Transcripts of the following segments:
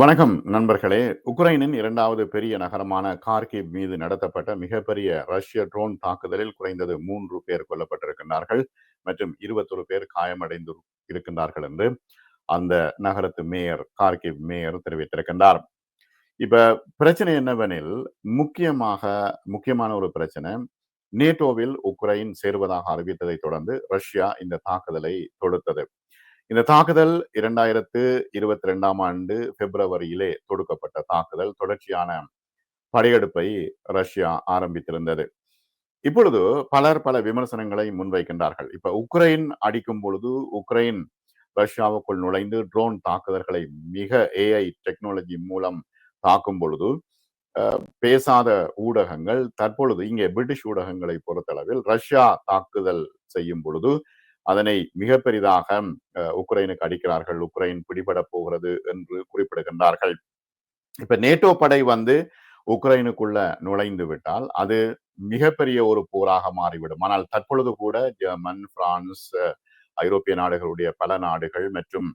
வணக்கம் நண்பர்களே. உக்ரைனின் இரண்டாவது பெரிய நகரமான கார்கிவ் மீது நடத்தப்பட்ட மிகப்பெரிய ரஷ்ய ட்ரோன் தாக்குதலில் குறைந்தது மூன்று பேர் கொல்லப்பட்டிருக்கின்றார்கள் மற்றும் இருபத்தொரு பேர் காயமடைந்து இருக்கின்றார்கள் என்று அந்த நகரத்து மேயர் கார்கிவ் மேயர் தெரிவித்திருக்கின்றார். இப்ப பிரச்சனை என்னவெனில் முக்கியமாக முக்கியமான ஒரு பிரச்சனை நேட்டோவில் உக்ரைன் சேருவதாக அறிவித்ததை தொடர்ந்து ரஷ்யா இந்த தாக்குதலை தொடுத்தது. இந்த தாக்குதல் இரண்டாயிரத்து இருபத்தி ரெண்டாம் ஆண்டு பிப்ரவரியிலே தொடுக்கப்பட்ட தாக்குதல். தொடர்ச்சியான படையெடுப்பை ரஷ்யா ஆரம்பித்திருந்தது. இப்பொழுது பலர் பல விமர்சனங்களை முன்வைக்கின்றார்கள். இப்ப உக்ரைன் அடிக்கும் பொழுது உக்ரைன் ரஷ்யாவுக்குள் நுழைந்து ட்ரோன் தாக்குதல்களை மிக ஏஐ டெக்னாலஜி மூலம் தாக்கும் பொழுது பேசாத ஊடகங்கள் தற்பொழுது இங்கே பிரிட்டிஷ் ஊடகங்களை பொறுத்தளவில் ரஷ்யா தாக்குதல் செய்யும் பொழுது அதனை மிக பெரிதாக உக்ரைனுக்கு அடிக்கிறார்கள். உக்ரைன் பிடிபட போகிறது என்று குறிப்பிடுகின்றார்கள். இப்ப நேட்டோ படை வந்து உக்ரைனுக்குள்ள நுழைந்து விட்டால் அது மிகப்பெரிய ஒரு போராக மாறிவிடும். ஆனால் தற்பொழுது கூட ஜெர்மன் பிரான்ஸ் ஐரோப்பிய நாடுகளுடைய பல நாடுகள் மற்றும்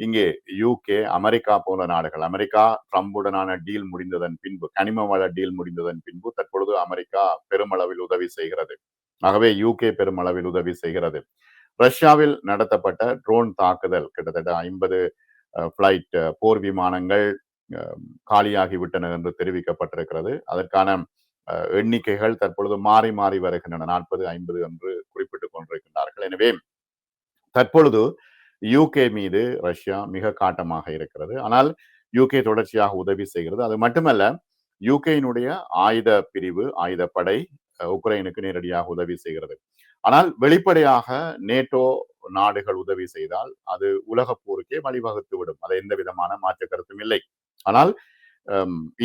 இங்கே யூகே அமெரிக்கா போன்ற நாடுகள் அமெரிக்கா ட்ரம்புடனான டீல் முடிந்ததன் பின்பு கனிம வள டீல் முடிந்ததன் பின்பு தற்பொழுது அமெரிக்கா பெருமளவில் உதவி செய்கிறது. ஆகவே யூகே பெருமளவில் உதவி செய்கிறது. ரஷ்யாவில் நடத்தப்பட்ட ட்ரோன் தாக்குதல் கிட்டத்தட்ட ஐம்பது பிளைட் போர் விமானங்கள் காலியாகிவிட்டன என்று தெரிவிக்கப்பட்டிருக்கிறது. அதற்கான எண்ணிக்கைகள் தற்பொழுது மாறி மாறி வருகின்றன. நாற்பது ஐம்பது என்று குறிப்பிட்டுக் கொண்டிருக்கின்றார்கள். எனவே தற்பொழுது யூகே மீது ரஷ்யா மிக காட்டமாக இருக்கிறது. ஆனால் யூகே தொடர்ச்சியாக உதவி செய்கிறது. அது மட்டுமல்ல யூகேயினுடைய ஆயுத பிரிவு ஆயுதப்படை உக்ரைனுக்கு நேரடியாக உதவி செய்கிறது. ஆனால் வெளிப்படையாக நேட்டோ நாடுகள் உதவி செய்தால் அது உலக போருக்கே வழிவகுத்து விடும். அது எந்த விதமான மாற்று கருத்தும் இல்லை. ஆனால்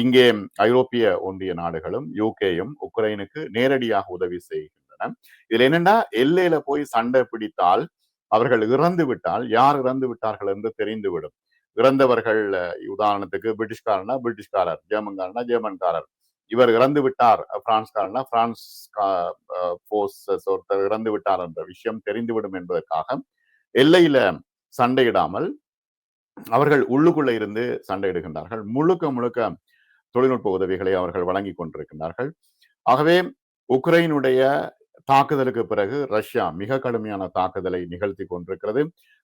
இங்கே ஐரோப்பிய ஒன்றிய நாடுகளும் யூகேயும் உக்ரைனுக்கு நேரடியாக உதவி செய்கின்றன. இதுல என்னன்னா எல்லையில போய் சண்டை பிடித்தால் அவர்கள் இறந்து விட்டால் யார் இறந்து விட்டார்கள் என்று தெரிந்துவிடும். இறந்தவர்கள் உதாரணத்துக்கு பிரிட்டிஷ்காரனா பிரிட்டிஷ்காரர் ஜெர்மன்காரனா ஜெர்மன்காரர். இவர் இறந்து விட்டார். பிரான்ஸ்காரனா பிரான்ஸ் போர்ஸஸ் ஒருத்தர் இறந்து விட்டார் என்ற விஷயம் தெரிந்துவிடும் என்பதற்காக எல்லையில சண்டையிடாமல் அவர்கள் உள்ளுக்குள்ள இருந்து சண்டையிடுகின்றார்கள். முழுக்க முழுக்க தொழில்நுட்ப உதவிகளை அவர்கள் வழங்கி கொண்டிருக்கின்றார்கள். ஆகவே உக்ரைனுடைய தாக்குதலுக்கு பிறகு ரஷ்யா மிக கடுமையான தாக்குதலை நிகழ்த்தி கொண்டிருக்கிறது.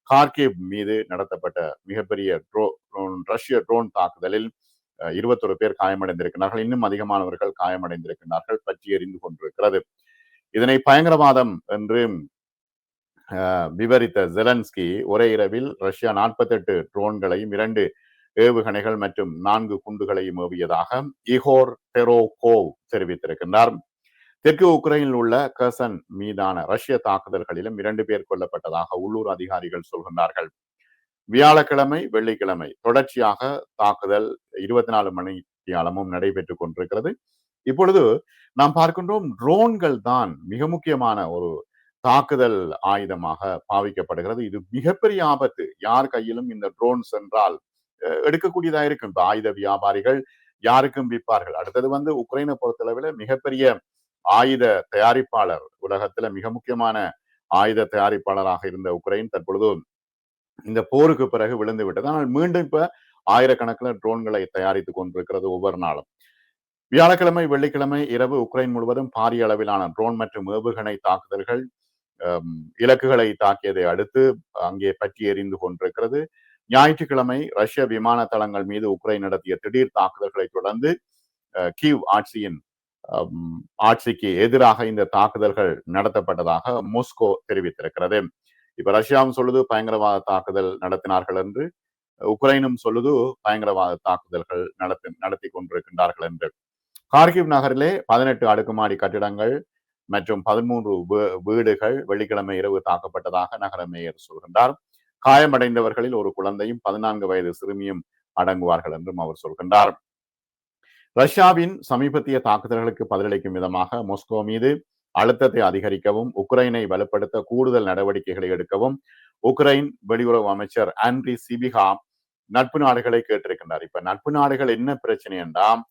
கார்கேவ் மீது நடத்தப்பட்ட மிகப்பெரிய ட்ரோ ரஷ்ய ட்ரோன் தாக்குதலில் இருபத்தொரு பேர் காயமடைந்திருக்கிறார்கள். இன்னும் அதிகமானவர்கள் காயமடைந்திருக்கிறார்கள். பற்றி எறிந்து கொண்டிருக்கிறது. இதனை பயங்கரவாதம் என்று விவரித்த ஜெலன்ஸ்கி ஒரே இரவில் ரஷ்யா நாற்பத்தெட்டு ட்ரோன்களையும் இரண்டு ஏவுகணைகள் மற்றும் நான்கு குண்டுகளையும் ஏவியதாக இகோர் டெரோகோவ் தெரிவித்திருக்கின்றார். தெற்கு உக்ரைனில் உள்ள கசன் மீதான ரஷ்ய தாக்குதல்களிலும் இரண்டு பேர் கொல்லப்பட்டதாக உள்ளூர் அதிகாரிகள் சொல்கின்றார்கள். வியாழக்கிழமை வெள்ளிக்கிழமை தொடர்ச்சியாக தாக்குதல் இருபத்தி நாலு மணி தியாலமும் நடைபெற்றுக் கொண்டிருக்கிறது. இப்பொழுது நாம் பார்க்கின்றோம் ட்ரோன்கள் தான் மிக முக்கியமான ஒரு தாக்குதல் ஆயுதமாக பாவிக்கப்படுகிறது. இது மிகப்பெரிய ஆபத்து. யார் கையிலும் இந்த ட்ரோன் சென்றால் எடுக்கக்கூடியதா இருக்கும்? இப்ப ஆயுத வியாபாரிகள் யாருக்கும் விற்பார்கள்? அடுத்தது வந்து உக்ரைனை பொறுத்தளவில் மிகப்பெரிய ஆயுத தயாரிப்பாளர் உலகத்துல மிக முக்கியமான ஆயுத தயாரிப்பாளராக இருந்த உக்ரைன் தற்பொழுது இந்த போருக்கு பிறகு விழுந்து விட்டது. ஆனால் மீண்டும் இப்ப ஆயிரக்கணக்கில் ட்ரோன்களை தயாரித்துக் கொண்டிருக்கிறது ஒவ்வொரு நாளும். வியாழக்கிழமை வெள்ளிக்கிழமை இரவு உக்ரைன் முழுவதும் பாரிய அளவிலான ட்ரோன் மற்றும் ஏவுகணை தாக்குதல்கள் இலக்குகளை தாக்கியதை அடுத்து அங்கே பற்றி எறிந்து கொண்டிருக்கிறது. ஞாயிற்றுக்கிழமை ரஷ்ய விமான தளங்கள் மீது உக்ரைன் நடத்திய திடீர் தாக்குதல்களை தொடர்ந்து கீவ் ஆட்சியின் ஆட்சிக்கு எதிராக இந்த தாக்குதல்கள் நடத்தப்பட்டதாக மோஸ்கோ தெரிவித்திருக்கிறது. இப்ப ரஷ்யாவும் சொல்லுது பயங்கரவாத தாக்குதல் நடத்தினார்கள் என்று. உக்ரைனும் சொல்லுது பயங்கரவாத தாக்குதல்கள் நடத்தி நடத்தி கொண்டிருக்கின்றார்கள் என்று. கார்கிவ் நகரிலே பதினெட்டு அடுக்குமாடி கட்டிடங்கள் மற்றும் பதிமூன்று வீடுகள் வெள்ளிக்கிழமை இரவு தாக்கப்பட்டதாக நகர மேயர் சொல்கின்றார். காயமடைந்தவர்களில் ஒரு குழந்தையும் பதினான்கு வயது சிறுமியும் அடங்குவார்கள் என்றும் அவர் சொல்கின்றார். ரஷ்யாவின் சமீபத்திய தாக்குதல்களுக்கு பதிலளிக்கும் விதமாக மொஸ்கோ மீது அழுத்தத்தை அதிகரிக்கவும் உக்ரைனை வலுப்படுத்த கூடுதல் நடவடிக்கைகளை எடுக்கவும் உக்ரைன் வெளியுறவு அமைச்சர் ஆண்ட்ரி சிபிகா நட்பு நாடுகளை கேட்டிருக்கின்றார். இப்ப நட்பு நாடுகள் என்ன பிரச்சனை என்றால்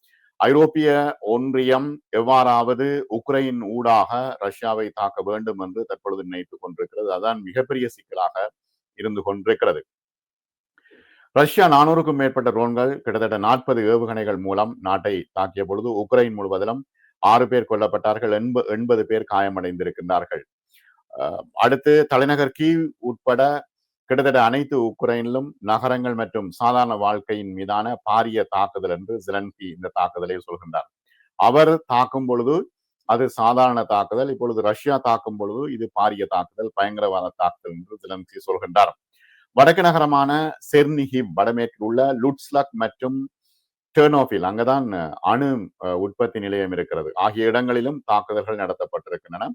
ஐரோப்பிய ஒன்றியம் எவ்வாறாவது உக்ரைன் ஊடாக ரஷ்யாவை தாக்க வேண்டும் என்று தற்பொழுது நினைத்துக் கொண்டிருக்கிறது. அதான் மிகப்பெரிய சிக்கலாக இருந்து கொண்டிருக்கிறது. ரஷ்யா நானூறுக்கும் மேற்பட்ட ட்ரோன்கள் கிட்டத்தட்ட நாற்பது ஏவுகணைகள் மூலம் நாட்டை தாக்கிய பொழுது உக்ரைன் முழுவதிலும் ஆறு பேர் கொல்லப்பட்டார்கள் எண்ப எண்பது பேர் காயமடைந்திருக்கின்றார்கள். அடுத்து தலைநகர் கீவ் உட்பட கிட்டத்தட்ட அனைத்து உக்ரைனிலும் நகரங்கள் மற்றும் சாதாரண வாழ்க்கையின் மீதான பாரிய தாக்குதல் என்று ஜிலன்கி இந்த தாக்குதலை சொல்கின்றார். அவர் தாக்கும் பொழுது அது சாதாரண தாக்குதல் இப்பொழுது ரஷ்யா தாக்கும் பொழுது இது பாரிய தாக்குதல் பயங்கரவாத தாக்குதல் என்று ஜிலன்கி சொல்கின்றார். வடக்கு நகரமான செர்னிஹிவ் வடமேற்கில் உள்ள லுட்ஸ்லக் மற்றும் டேர்னோஃபில் அங்கதான் அணு உற்பத்தி நிலையம் இருக்கிறது. ஆகிய இடங்களிலும் தாக்குதல்கள் நடத்தப்பட்டிருக்கின்றன.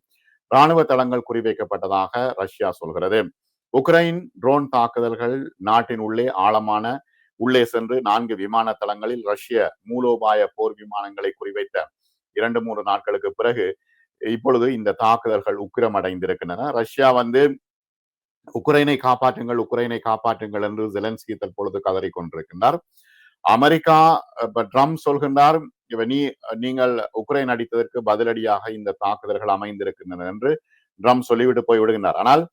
ராணுவ தளங்கள் குறிவைக்கப்பட்டதாக ரஷ்யா சொல்கிறது. உக்ரைன் ட்ரோன் தாக்குதல்கள் நாட்டின் உள்ளே ஆழமான உள்ளே சென்று நான்கு விமான தளங்களில் ரஷ்ய மூலோபாய போர் விமானங்களை குறிவைத்த இரண்டு மூன்று நாட்களுக்கு பிறகு இப்பொழுது இந்த தாக்குதல்கள் உக்கிரம் அடைந்திருக்கின்றன. ரஷ்யா வந்து உக்ரைனை காப்பாற்றுங்கள் உக்ரைனை காப்பாற்றுங்கள் என்று ஜெலன்ஸ்கி தற்பொழுது கதறி கொண்டிருக்கின்றார். அமெரிக்கா ட்ரம்ப் சொல்கின்றார் நீ நீங்கள் உக்ரைன் அடித்ததற்கு பதிலடியாக இந்த தாக்குதல்கள் அமைந்திருக்கின்றன என்று ட்ரம்ப் சொல்லிவிட்டு போய் விடுகின்றார். ஆனால்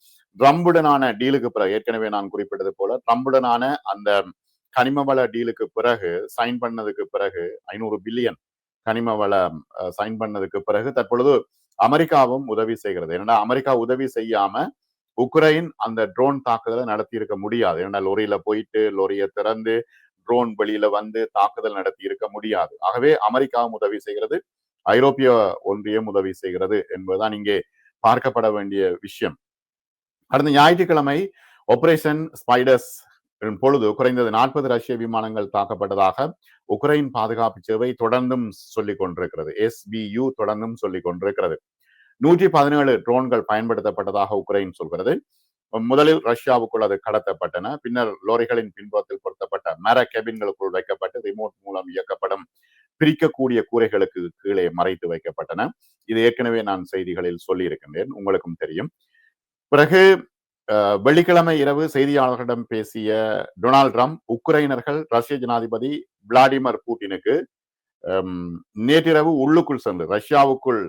ட்ரம்புடனான டீலுக்கு பிறகு ஏற்கனவே நான் குறிப்பிட்டது போல ட்ரம்புடனான அந்த கனிமவள டீலுக்கு பிறகு சைன் பண்ணதுக்கு பிறகு ஐநூறு பில்லியன் கனிமவள சைன் பண்ணதுக்கு பிறகு தற்பொழுது அமெரிக்காவும் உதவி செய்கிறது. ஏன்னா அமெரிக்கா உதவி செய்யாம உக்ரைன் அந்த ட்ரோன் தாக்குதலை நடத்தி இருக்க முடியாது. ஏன்னா லொரியில போயிட்டு லொரியை திறந்து ட்ரோன் வெளியில வந்து தாக்குதல் நடத்தி இருக்க முடியாது. ஆகவே அமெரிக்காவும் உதவி செய்கிறது ஐரோப்பிய ஒன்றியம் உதவி செய்கிறது என்பதுதான் இங்கே பார்க்கப்பட வேண்டிய விஷயம். அடுத்த ஞாயிற்றுக்கிழமை ஆபரேஷன் ஸ்பைடர்ஸ் பொழுது குறைந்தது நாற்பது ரஷ்ய விமானங்கள் தாக்கப்பட்டதாக உக்ரைன் பாதுகாப்பு சேவை தொடர்ந்தும் சொல்லிக் கொண்டிருக்கிறது. எஸ்பியு தொடர்ந்தும் சொல்லிக் கொண்டிருக்கிறது. நூற்றி பதினேழு ட்ரோன்கள் பயன்படுத்தப்பட்டதாக உக்ரைன் சொல்கிறது. முதலில் ரஷ்யாவுக்குள் அது கடத்தப்பட்டன. பின்னர் லோரிகளின் பின்புறத்தில் பொருத்தப்பட்ட மர கேபின்களுக்குள் வைக்கப்பட்டு ரிமோட் மூலம் இயக்கப்படும் பிரிக்கக்கூடிய கூரைகளுக்கு கீழே மறைத்து வைக்கப்பட்டன. இது ஏற்கனவே நான் செய்திகளில் சொல்லி இருக்கின்றேன் உங்களுக்கும் தெரியும். பிறகு வெள்ளிக்கிழமை இரவு செய்தியாளர்களிடம் பேசிய டொனால்ட் ட்ரம்ப் உக்ரைனர்கள் ரஷ்ய ஜனாதிபதி விளாடிமிர் புட்டினுக்கு நேற்றிரவு உள்ளுக்குள் சென்று ரஷ்யாவுக்குள்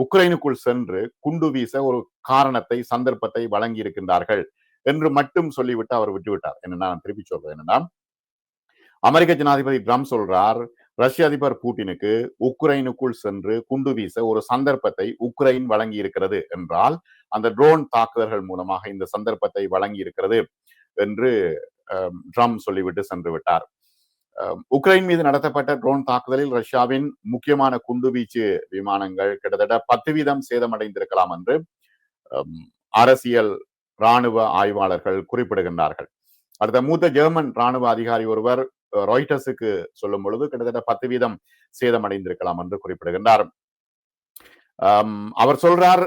உக்ரைனுக்குள் சென்று குண்டு வீச ஒரு காரணத்தை சந்தர்ப்பத்தை வழங்கி இருக்கின்றார்கள் என்று மட்டும் சொல்லிவிட்டு அவர் விட்டுவிட்டார். என்னன்னா நான் திருப்பி சொல்றேன் என்னன்னா அமெரிக்க ஜனாதிபதி ட்ரம்ப் சொல்றார் ரஷ்ய அதிபர் பூட்டினுக்கு உக்ரைனுக்குள் சென்று குண்டு வீச ஒரு சந்தர்ப்பத்தை உக்ரைன் வழங்கி இருக்கிறது என்றால் அந்த ட்ரோன் தாக்குதல்கள் மூலமாக இந்த சந்தர்ப்பத்தை வழங்கி இருக்கிறது என்று ட்ரம்ப் சொல்லிவிட்டு சென்று விட்டார். உக்ரைன் மீது நடத்தப்பட்ட ட்ரோன் தாக்குதலில் ரஷ்யாவின் முக்கியமான குண்டுவீச்சு விமானங்கள் கிட்டத்தட்ட பத்து வீதம் சேதமடைந்திருக்கலாம் என்று அரசியல் ராணுவ ஆய்வாளர்கள் குறிப்பிடுகின்றார்கள். அடுத்த மூத்த ஜெர்மன் ராணுவ அதிகாரி ஒருவர் ராய்டர்ஸுக்கு சொல்லும் பொழுது கிட்டத்தட்ட பத்து வீதம் சேதமடைந்திருக்கலாம் என்று குறிப்பிடுகின்றார். அவர் சொல்றார்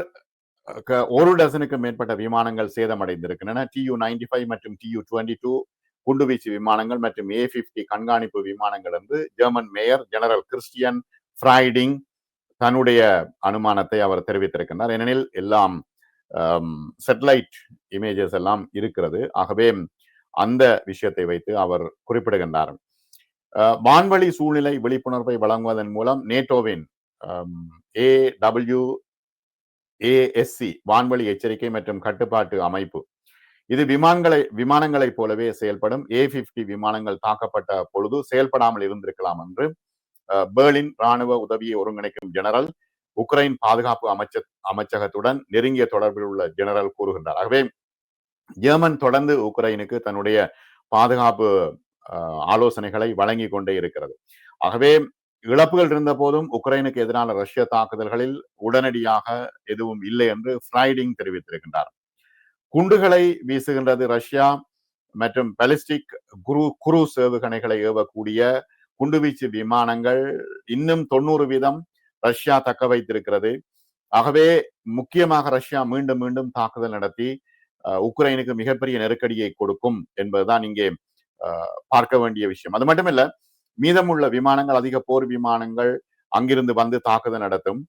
ஒரு டசனுக்கு மேற்பட்ட விமானங்கள் சேதமடைந்திருக்கின்றன. டியூ நைன்டி ஃபைவ் மற்றும் டியூ டுவெண்ட்டி டூ குண்டுவீச்சு விமானங்கள் மற்றும் ஏ பிப்டி கண்காணிப்பு விமானங்கள் என்று German major general Christian Freuding தன்னுடைய அனுமானத்தை அவர் தெரிவித்திருக்கின்றார். ஏனெனில் எல்லாம் செட்டலைட் இமேஜஸ் எல்லாம் இருக்கிறது. ஆகவே அந்த விஷயத்தை வைத்து அவர் குறிப்பிடுகின்றார். வான்வழி சூழ்நிலை விழிப்புணர்வை வழங்குவதன் மூலம் நேட்டோவின் ஏ டபிள்யூ ஏஎஸ்சி வான்வழி எச்சரிக்கை மற்றும் கட்டுப்பாட்டு அமைப்பு இது விமானங்களை விமானங்களைப் போலவே செயல்படும். ஏ பிப்டி விமானங்கள் தாக்கப்பட்ட பொழுது செயல்படாமல் இருந்திருக்கலாம் என்று பேர்லின் ராணுவ உதவியை ஒருங்கிணைக்கும் ஜெனரல் உக்ரைன் பாதுகாப்பு அமைச்ச அமைச்சகத்துடன் நெருங்கிய தொடர்பில் உள்ள ஜெனரல் கூறுகின்றார். ஆகவே ஜெர்மன் தொடர்ந்து உக்ரைனுக்கு தன்னுடைய பாதுகாப்பு ஆலோசனைகளை வழங்கி கொண்டே இருக்கிறது. ஆகவே இழப்புகள் இருந்த போதும் உக்ரைனுக்கு எதிரான ரஷ்ய தாக்குதல்களில் உடனடியாக எதுவும் இல்லை என்று ஃப்ரைடிங் தெரிவித்திருக்கின்றார். குண்டுகளை வீசுகின்றது ரஷ்யா மற்றும் பலிஸ்டிக் குரு குரு ஏவுகணைகளை ஏவக்கூடிய குண்டுவீச்சு விமானங்கள் இன்னும் தொண்ணூறு வீதம் ரஷ்யா தக்க வைத்திருக்கிறது. ஆகவே முக்கியமாக ரஷ்யா மீண்டும் மீண்டும் தாக்குதல் நடத்தி உக்ரைனுக்கு மிகப்பெரிய நெருக்கடியை கொடுக்கும் என்பதுதான் இங்கே பார்க்க வேண்டிய விஷயம். அது மட்டுமில்ல மீதமுள்ள விமானங்கள் அதிக போர் விமானங்கள் அங்கிருந்து வந்து தாக்குதல் நடத்தும்.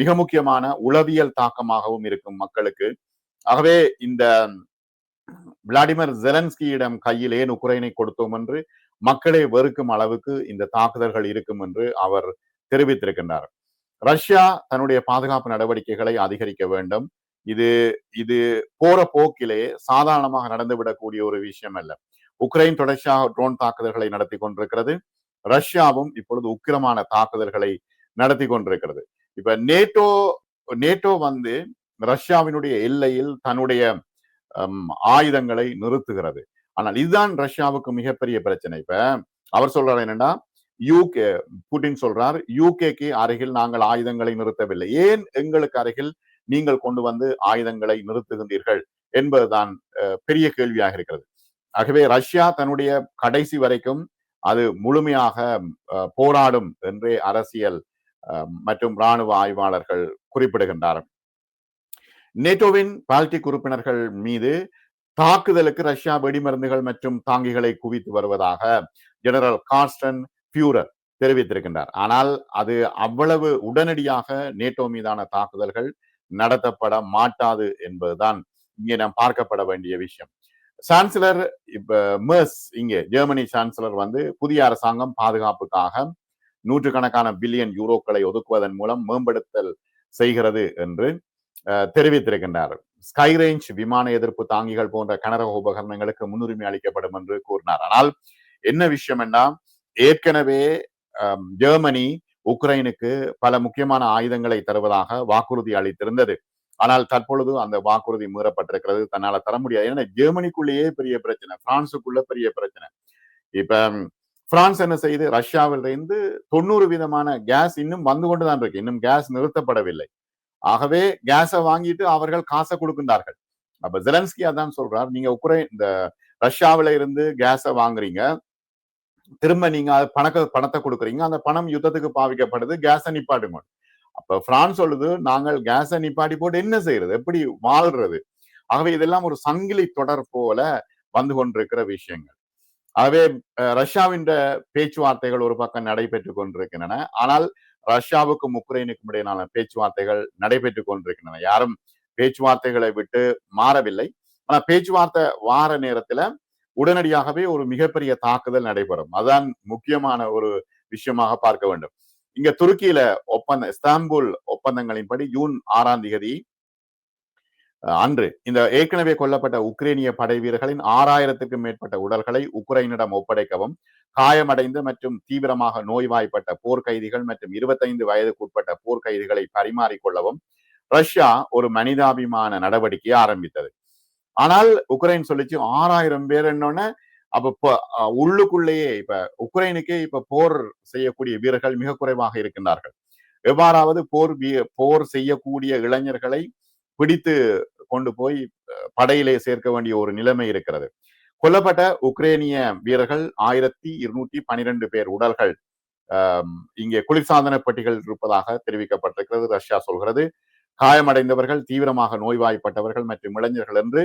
மிக முக்கியமான உளவியல் தாக்கமாகவும் இருக்கும் மக்களுக்கு. ஆகவே இந்த விளாடிமிர் ஜெலன்ஸ்கியிடம் கையில் ஏன் உக்ரைனை கொடுத்தோம் என்று மக்களை வெறுக்கும் அளவுக்கு இந்த தாக்குதல்கள் இருக்கும் என்று அவர் தெரிவித்திருக்கின்றார். ரஷ்யா தன்னுடைய பாதுகாப்பு நடவடிக்கைகளை அதிகரிக்க வேண்டும். இது இது போற போக்கிலே சாதாரணமாக நடந்துவிடக்கூடிய ஒரு விஷயம் அல்ல. உக்ரைன் தொடர்ச்சியாக ட்ரோன் தாக்குதல்களை நடத்தி கொண்டிருக்கிறது. ரஷ்யாவும் இப்பொழுது உக்கிரமான தாக்குதல்களை நடத்தி கொண்டிருக்கிறது. இப்ப நேட்டோ நேட்டோ வந்து ரஷ்யாவினுடைய எல்லையில் தன்னுடைய ஆயுதங்களை நிறுத்துகிறது. ஆனால் இதுதான் ரஷ்யாவுக்கு மிகப்பெரிய பிரச்சனை. இப்ப அவர் சொல்றாரு என்னன்னா யூகே புட்டின் சொல்றார் யூகேக்கு அருகில் நாங்கள் ஆயுதங்களை நிறுத்தவில்லை. ஏன் எங்களுக்கு அருகில் நீங்கள் கொண்டு வந்து ஆயுதங்களை நிறுத்துகின்றீர்கள் என்பதுதான் பெரிய கேள்வியாக இருக்கிறது. ஆகவே ரஷ்யா தன்னுடைய கடைசி வரைக்கும் அது முழுமையாக போராடும் என்றே அரசியல் மற்றும் இராணுவ ஆய்வாளர்கள் குறிப்பிடுகின்றார்கள். நேட்டோவின் பால்டிக் உறுப்பினர்கள் மீது தாக்குதலுக்கு ரஷ்யா வெடிமருந்துகள் மற்றும் தாங்கிகளை குவித்து வருவதாக ஜெனரல் கார்ஸ்டன் பியூரர் தெரிவித்திருக்கின்றார். ஆனால் அது அவ்வளவு உடனடியாக நேட்டோ மீதான தாக்குதல்கள் நடத்தப்பட மாட்டாது என்பதுதான் இங்கே நாம் பார்க்கப்பட வேண்டிய விஷயம். சான்சலர் இப்ப மெர்ஸ் இங்கே ஜெர்மனி சான்சலர் வந்து புதிய அரசாங்கம் பாதுகாப்புக்காக நூற்றுக்கணக்கான பில்லியன் யூரோக்களை ஒதுக்குவதன் மூலம் மேம்படுத்தல் செய்கிறது என்று தெரிவித்திருக்கின்றார் ஸ்கை ரேஞ்ச் விமான எதிர்ப்பு தாங்கிகள் போன்ற கனரக உபகரணங்களுக்கு முன்னுரிமை அளிக்கப்படும் என்று கூறினார். ஆனால் என்ன விஷயம் என்ன ஏற்கனவே ஜெர்மனி உக்ரைனுக்கு பல முக்கியமான ஆயுதங்களை தருவதாக வாக்குறுதி அளித்திருந்தது. ஆனால் தற்பொழுது அந்த வாக்குறுதி மீறப்பட்டிருக்கிறது. தன்னால தர முடியாது. ஏன்னா ஜெர்மனிக்குள்ளேயே பெரிய பிரச்சனை. பிரான்சுக்குள்ள பெரிய பிரச்சனை. இப்ப பிரான்ஸ் என்ன செய்து? ரஷ்யாவிலிருந்து தொண்ணூறு விதமான கேஸ் இன்னும் வந்து கொண்டுதான் இருக்கு. இன்னும் கேஸ் நிறுத்தப்படவில்லை. ஆகவே கேஸை வாங்கிட்டு அவர்கள் காசை கொடுக்கின்றார்கள். அப்ப ஜெலன்ஸ்கி அதான் சொல்றார் நீங்க உக்ரைன் இந்த ரஷ்யாவில இருந்து கேஸை வாங்குறீங்க திரும்ப நீங்க பணக்க பணத்தை கொடுக்குறீங்க அந்த பணம் யுத்தத்துக்கு பாவிக்கப்படுது கேஸை நிப்பாட்டுங்க. அப்ப பிரான்ஸ் சொல்லுது நாங்கள் கேஸை நிப்பாட்டி போட்டு என்ன செய்யறது? எப்படி வாழ்றது? ஆகவே இதெல்லாம் ஒரு சங்கிலி தொடர் போல வந்து கொண்டிருக்கிற விஷயங்கள். ஆகவே ரஷ்யாவின் பேச்சுவார்த்தைகள் ஒரு பக்கம் நடைபெற்று கொண்டிருக்கின்றன. ஆனால் ரஷ்யாவுக்கும் உக்ரைனுக்கும் இடையிலான பேச்சுவார்த்தைகள் நடைபெற்றுக் கொண்டிருக்கின்றன. யாரும் பேச்சுவார்த்தைகளை விட்டு மாறவில்லை. ஆனா பேச்சுவார்த்தை வார நேரத்துல உடனடியாகவே ஒரு மிகப்பெரிய தாக்குதல் நடைபெறும். அதான் முக்கியமான ஒரு விஷயமாக பார்க்க வேண்டும். இங்க துருக்கியில ஒப்பந்த இஸ்தான்புல் ஒப்பந்தங்களின்படி ஜூன் ஆறாம் தேதி அன்று இந்த ஏற்கனவே கொல்லப்பட்ட உக்ரைனிய படை வீரர்களின் ஆறாயிரத்துக்கும் மேற்பட்ட உடல்களை உக்ரைனிடம் ஒப்படைக்கவும் காயமடைந்து மற்றும் தீவிரமாக நோய்வாய்ப்பட்ட போர்க்கைதிகள் மற்றும் இருபத்தைந்து வயதுக்குட்பட்ட போர்க்கைதிகளை பரிமாறிக்கொள்ளவும் ரஷ்யா ஒரு மனிதாபிமான நடவடிக்கையை ஆரம்பித்தது. ஆனால் உக்ரைன் சொல்லிச்சு ஆறாயிரம் பேர் என்னொன்னு அப்ப உள்ளுக்குள்ளேயே இப்ப உக்ரைனுக்கே இப்ப போர் செய்யக்கூடிய வீரர்கள் மிக குறைவாக இருக்கின்றார்கள். எவ்வாறாவது போர் போர் செய்யக்கூடிய இளைஞர்களை பிடித்து கொண்டு போய் படையிலே சேர்க்க வேண்டிய ஒரு நிலைமை இருக்கிறது. கொல்லப்பட்ட உக்ரேனிய வீரர்கள் ஆயிரத்தி இருநூற்றி பனிரெண்டு பேர் உடல்கள் இங்கே குளிர்சாதன பெட்டிகள் இருப்பதாக தெரிவிக்கப்பட்டிருக்கிறது ரஷ்யா சொல்கிறது. காயமடைந்தவர்கள் தீவிரமாக நோய்வாய்ப்பட்டவர்கள் மற்றும் இளைஞர்கள் என்று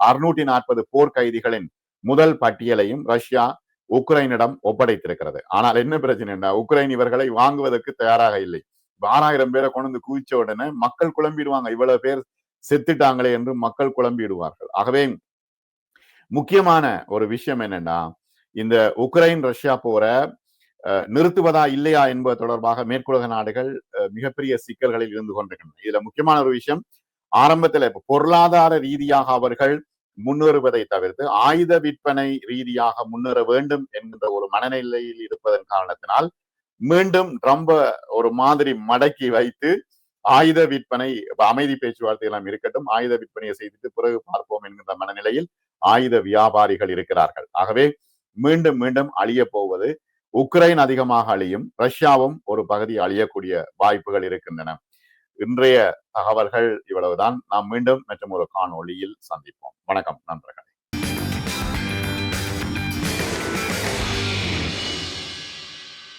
அறுநூற்றி நாற்பது போர்க்கைதிகளின் முதல் பட்டியலையும் ரஷ்யா உக்ரைனிடம் ஒப்படைத்திருக்கிறது. ஆனால் என்ன பிரச்சனை உக்ரைன் இவர்களை வாங்குவதற்கு தயாராக இல்லை. ஆறாயிரம் பேரை கொண்டு வந்து குவிச்ச உடனே மக்கள் குழம்பிடுவாங்க. இவ்வளவு பேர் செத்துட்டாங்களே என்று மக்கள் குழம்பிடுவார்கள். ஆகவே முக்கியமான ஒரு விஷயம் என்னன்னா இந்த உக்ரைன் ரஷ்யா போற நிறுத்துவதா இல்லையா என்பது தொடர்பாக மேற்குலக நாடுகள் மிகப்பெரிய சிக்கல்களில் இருந்து கொண்டிருக்கின்றன. இதுல முக்கியமான ஒரு விஷயம் ஆரம்பத்துல இப்ப பொருளாதார ரீதியாக அவர்கள் முன்னேறுவதை தவிர்த்து ஆயுத விற்பனை ரீதியாக முன்னேற வேண்டும் என்கின்ற ஒரு மனநிலையில் இருப்பதன் காரணத்தினால் மீண்டும் ரொம்ப ஒரு மாதிரி மடக்கி வைத்து ஆயுத விற்பனை அமைதி பேச்சுவார்த்தை எல்லாம் இருக்கட்டும் ஆயுத விற்பனையை செய்துட்டு பிறகு பார்ப்போம் என்கின்ற மனநிலையில் ஆயுத வியாபாரிகள் இருக்கிறார்கள். ஆகவே மீண்டும் மீண்டும் அழிய போவது உக்ரைன் அதிகமாக அழியும் ரஷ்யாவும் ஒரு பகுதி அழியக்கூடிய வாய்ப்புகள் இருக்கின்றன. இன்றைய தகவல்கள் இவ்வளவுதான். நாம் மீண்டும் மற்றும் ஒரு காணொளியில் சந்திப்போம். வணக்கம் நன்றி